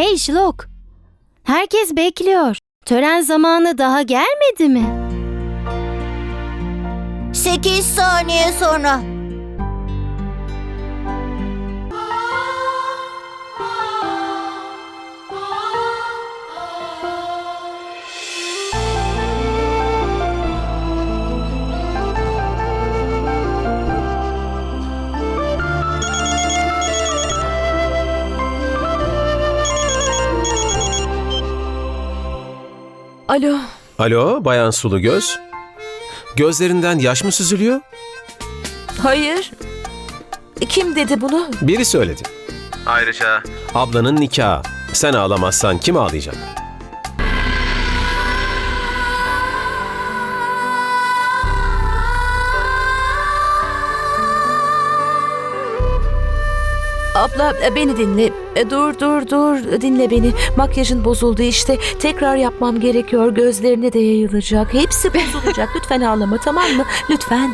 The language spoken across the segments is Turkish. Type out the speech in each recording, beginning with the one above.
Hey Şlok. Herkes bekliyor. Tören zamanı daha gelmedi mi? 8 saniye sonra. Alo. Alo Bayan Sulu Göz. Gözlerinden yaş mı süzülüyor? Hayır. Kim dedi bunu? Biri söyledi. Ayrıca ablanın nikahı. Sen ağlamazsan kim ağlayacak? Abla e, beni dinle. E, Dur dur dur dinle beni. Makyajın bozuldu işte. Tekrar yapmam gerekiyor. Gözlerine de yayılacak. Hepsi bozulacak. Lütfen ağlama tamam mı? Lütfen.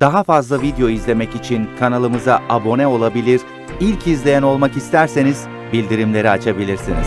Daha fazla video izlemek için kanalımıza abone olabilir, ilk izleyen olmak isterseniz bildirimleri açabilirsiniz.